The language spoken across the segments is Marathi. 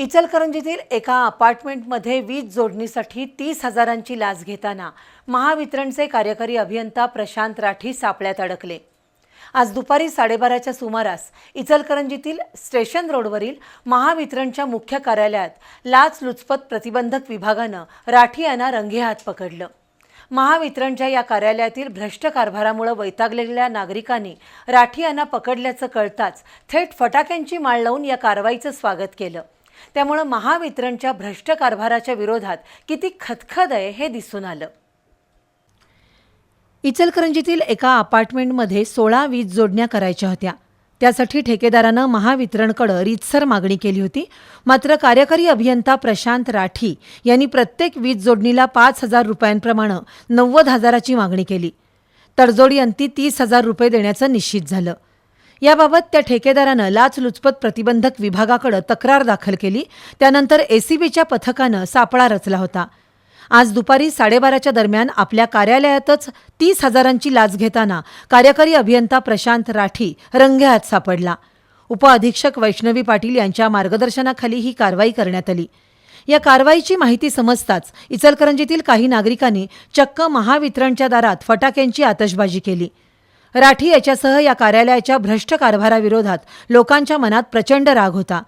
इचलकरंजीतील एका अपार्टमेंटमध्ये वीज जोडणीसाठी तीस हजारांची लाच घेताना महावितरणचे कार्यकारी अभियंता प्रशांत राठी सापळ्यात अडकले. आज दुपारी साडेबाराच्या सुमारास इचलकरंजीतील स्टेशन रोडवरील महावितरणच्या मुख्य कार्यालयात लाचलुचपत प्रतिबंधक विभागानं राठी यांना रंगेहात पकडलं. महावितरणच्या या कार्यालयातील भ्रष्ट कारभारामुळे वैतागलेल्या नागरिकांनी राठी यांना पकडल्याचं कळताच थेट फटाक्यांची माळ लावून या कारवाईचं स्वागत केलं. त्यामुळं महावितरणच्या भ्रष्ट कारभाराच्या विरोधात किती खदखद आहे हे दिसून आलं. इचलकरंजीतील एका अपार्टमेंटमध्ये सोळा वीज जोडण्या करायच्या होत्या. त्यासाठी ठेकेदारानं महावितरणकडं रीतसर मागणी केली होती. मात्र कार्यकारी अभियंता प्रशांत राठी यांनी प्रत्येक वीज जोडणीला पाच हजार रुपयांप्रमाणे नव्वद हजाराची मागणी केली. तडजोडी अंती तीस हजार रुपये देण्याचं निश्चित झालं. याबाबत त्या ठेकेदारानं लाचलुचपत प्रतिबंधक विभागाकडे तक्रार दाखल केली. त्यानंतर एसीबीच्या पथकानं सापळा रचला होता. आज दुपारी साडेबाराच्या दरम्यान आपल्या कार्यालयातच तीस हजारांची लाच घेताना कार्यकारी अभियंता प्रशांत राठी रंगेहात सापडला. उपअधीक्षक वैष्णवी पाटील यांच्या मार्गदर्शनाखाली ही कारवाई करण्यात आली. या कारवाईची माहिती समजताच इचलकरंजीतील काही नागरिकांनी चक्क महावितरणच्या दारात फटाक्यांची आतषबाजी केली. राठी याच्यासह या कार्यालयाच्या भ्रष्ट कारभाराविरोधात लोकांच्या मनात प्रचंड राग होता.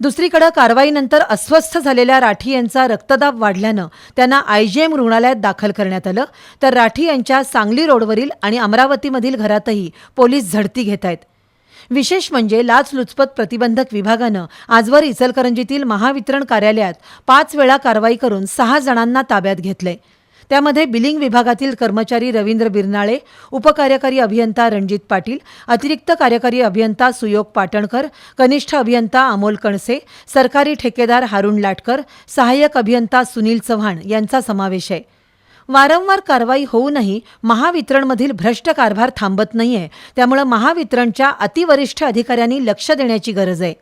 दुसरीकडे कारवाईनंतर अस्वस्थ झालेल्या राठी यांचा रक्तदाब वाढल्यानं त्यांना आयजीएम रुग्णालयात दाखल करण्यात आलं. तर राठी यांच्या सांगली रोडवरील आणि अमरावतीमधील घरातही पोलीस झडती घेत आहेत. विशेष म्हणजे लाचलुचपत प्रतिबंधक विभागानं आजवर इचलकरंजीतील महावितरण कार्यालयात पाच वेळा कारवाई करून सहा जणांना ताब्यात घेतलंय. त्यामध्ये बिलिंग विभागातील कर्मचारी रवींद्र बिरनाळे उपकार्यकारी अभियंता रणजित पाटील अतिरिक्त कार्यकारी अभियंता सुयोग पाटणकर कनिष्ठ अभियंता अमोल कणसे सरकारी ठेकेदार हारुण लाटकर सहाय्यक अभियंता सुनील चव्हाण यांचा समावेश आहे. वारंवार कारवाई होऊनही महावितरणमधील भ्रष्ट कारभार थांबत नाहीये त्यामुळे महावितरणच्या अतिवरिष्ठ अधिकाऱ्यांनी लक्ष देण्याची गरज आहे.